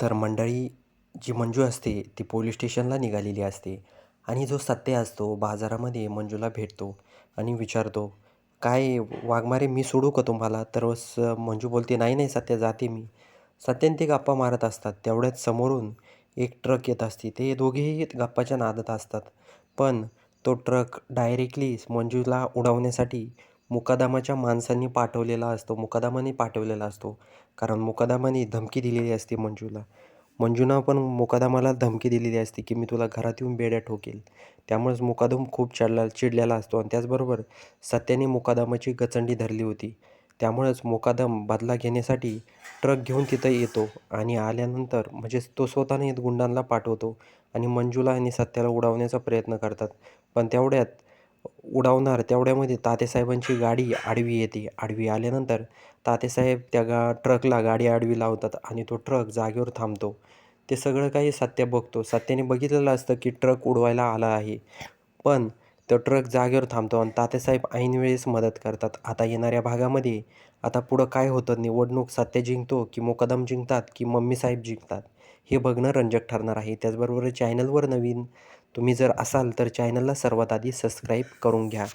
तर मंडळी जी मंजू असते ती पोलीस स्टेशनला निघालेली असते आणि जो सत्य असतो बाजारामध्ये मंजूला भेटतो आणि विचारतो काय वाघमारे मी सोडू का तुम्हाला? तर स मंजू बोलते नाही नाही सत्या जाते मी. सत्यान ते गप्पा मारत असतात. तेवढ्यात समोरून एक ट्रक येत असते. ते दोघेही गप्पाच्या नादात असतात. पण तो ट्रक डायरेक्टली मंजूला उडवण्यासाठी मुकादमाच्या माणसांनी पाठवलेला असतो मुकादमाने पाठवलेला असतो. कारण मुकादमाने धमकी दिलेली असते मंजूला. मंजूनं पण मुकादमाला धमकी दिलेली असते की मी तुला घरात येऊन बेड्या ठोकेल. त्यामुळेच मुकादम खूप चिडला चिडलेला असतो आणि त्याचबरोबर सत्याने मुकादमाची गचंडी धरली होती. त्यामुळेच मुकादम बदला घेण्यासाठी ट्रक घेऊन तिथं येतो आणि आल्यानंतर म्हणजे तो स्वतःने गुंडांना पाठवतो आणि मंजूला आणि सत्याला उडवण्याचा प्रयत्न करतात. पण तेवढ्यात उडवणार तेवढ्यामध्ये तातेसाहेबांची गाडी आडवी येते. आडवी आल्यानंतर तातेसाहेब त्या गा ट्रकला गाडी आडवी लावतात आणि तो ट्रक जागेवर थांबतो. ते सगळं काही सत्य बघतो. सत्याने बघितलेलं असतं की ट्रक उडवायला आला आहे. पण तो ट्रक जागेवर थांबतो आणि तात्यासाहेब ऐनवेळेस मदत करतात. आता येणाऱ्या भागामध्ये आता पुढं काय होतं? निवडणूक सत्य जिंकतो की मुकदम जिंकतात की मम्मीसाहेब जिंकतात? हे बघणं रंजक ठरणार आहे. त्याचबरोबर चॅनलवर नवीन तुम्ही जर असाल तर चॅनलला सर्वात आधी सबस्क्राईब करून घ्या.